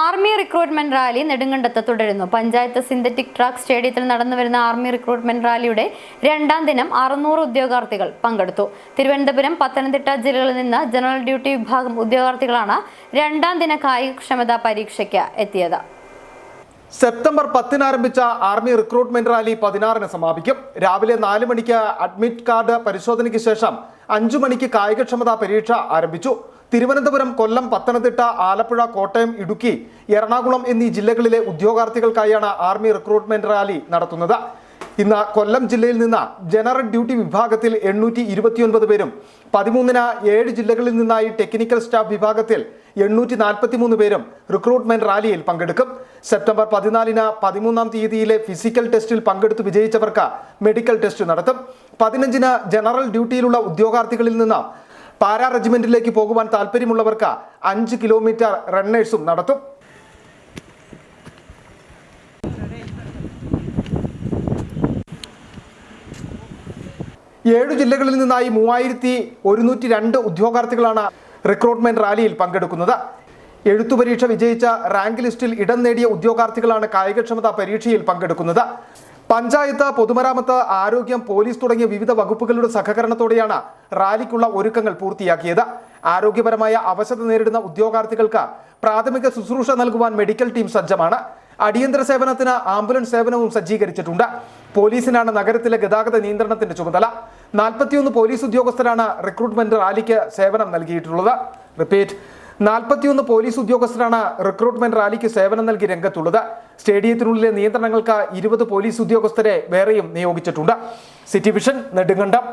Army recruitment rally നെടുങ്കണ്ടത്ത് തുടരുന്നു. Panchayat synthetic track സ്റ്റേഡിയത്തിൽ നടന്നുവരുന്ന ആർമി റിക്രൂട്ട്മെന്റ് റാലിയുടെ രണ്ടാം ദിനം അറുന്നൂറ് ഉദ്യോഗാർത്ഥികൾ പങ്കെടുത്തു. തിരുവനന്തപുരം പത്തനംതിട്ട ജില്ലകളിൽ നിന്ന് ജനറൽ ഡ്യൂട്ടി വിഭാഗം ഉദ്യോഗാർത്ഥികളാണ് രണ്ടാം ദിന കായികക്ഷമതാ പരീക്ഷയ്ക്ക് എത്തിയത്. സെപ്റ്റംബർ പത്തിന് ആരംഭിച്ച ആർമി റിക്രൂട്ട്മെന്റ് റാലി പതിനാറിന് സമാപിക്കും. രാവിലെ നാല് മണിക്ക് അഡ്മിറ്റ് കാർഡ് പരിശോധനയ്ക്ക് ശേഷം അഞ്ചു മണിക്ക് കായികക്ഷമതാ പരീക്ഷ ആരംഭിച്ചു. തിരുവനന്തപുരം കൊല്ലം പത്തനംതിട്ട ആലപ്പുഴ കോട്ടയം ഇടുക്കി എറണാകുളം എന്നീ ജില്ലകളിലെ ഉദ്യോഗാർത്ഥികൾക്കായാണ് ആർമി റിക്രൂട്ട്മെന്റ് റാലി നടത്തുന്നത്. ഇന്ന് കൊല്ലം ജില്ലയിൽ നിന്ന് ജനറൽ ഡ്യൂട്ടി വിഭാഗത്തിൽ എണ്ണൂറ്റി ഇരുപത്തിയൊൻപത് പേരും പതിമൂന്നിന് ഏഴ് ജില്ലകളിൽ നിന്നായി ടെക്നിക്കൽ സ്റ്റാഫ് വിഭാഗത്തിൽ എണ്ണൂറ്റി നാൽപ്പത്തി മൂന്ന് പേരും റിക്രൂട്ട്മെന്റ് റാലിയിൽ പങ്കെടുക്കും. സെപ്റ്റംബർ പതിനാലിന് പതിമൂന്നാം തീയതിയിലെ ഫിസിക്കൽ ടെസ്റ്റിൽ പങ്കെടുത്ത് വിജയിച്ചവർക്ക് മെഡിക്കൽ ടെസ്റ്റ് നടത്തും. പതിനഞ്ചിന് ജനറൽ ഡ്യൂട്ടിയിലുള്ള ഉദ്യോഗാർത്ഥികളിൽ നിന്ന് പാരാ റെജിമെന്റിലേക്ക് പോകുവാൻ താല്പര്യമുള്ളവർക്ക് അഞ്ച് കിലോമീറ്റർ റണ്ണേഴ്സും നടത്തും. ഏഴു ജില്ലകളിൽ നിന്നായി മൂവായിരത്തി ഒരുന്നൂറ്റി രണ്ട് ഉദ്യോഗാർത്ഥികളാണ് റിക്രൂട്ട്മെന്റ് റാലിയിൽ പങ്കെടുക്കുന്നത്. എഴുത്തു പരീക്ഷ വിജയിച്ച റാങ്ക് ലിസ്റ്റിൽ ഇടം നേടിയ ഉദ്യോഗാർത്ഥികളാണ് കായികക്ഷമതാ പരീക്ഷയിൽ പങ്കെടുക്കുന്നത്. പഞ്ചായത്ത് പൊതുമരാമത്ത് ആരോഗ്യം പോലീസ് തുടങ്ങിയ വിവിധ വകുപ്പുകളുടെ സഹകരണത്തോടെയാണ് റാലിക്കുള്ള ഒരുക്കങ്ങൾ പൂർത്തിയാക്കിയത്. ആരോഗ്യപരമായ അവശത നേരിടുന്ന ഉദ്യോഗാർത്ഥികൾക്ക് പ്രാഥമിക ശുശ്രൂഷ നൽകുവാൻ മെഡിക്കൽ ടീം സജ്ജമാണ്. അടിയന്തര സേവനത്തിന് ആംബുലൻസ് സേവനവും സജ്ജീകരിച്ചിട്ടുണ്ട്. പോലീസിനാണ് നഗരത്തിലെ ഗതാഗത നിയന്ത്രണത്തിന്റെ ചുമതല. നാൽപ്പത്തിയൊന്ന് പോലീസ് ഉദ്യോഗസ്ഥരാണ് റിക്രൂട്ട്മെന്റ് റാലിക്ക് സേവനം നൽകിയിട്ടുള്ളത്. റിപ്പീറ്റ്. നാൽപ്പത്തിയൊന്ന് പോലീസ് ഉദ്യോഗസ്ഥരാണ് റിക്രൂട്ട്മെന്റ് റാലിക്ക് സേവനം നൽകി രംഗത്തുള്ളത്. സ്റ്റേഡിയത്തിനുള്ളിലെ നിയന്ത്രണങ്ങൾക്ക് ഇരുപത് പോലീസ് ഉദ്യോഗസ്ഥരെ വേറെയും നിയോഗിച്ചിട്ടുണ്ട്. City vision Nedumkandam.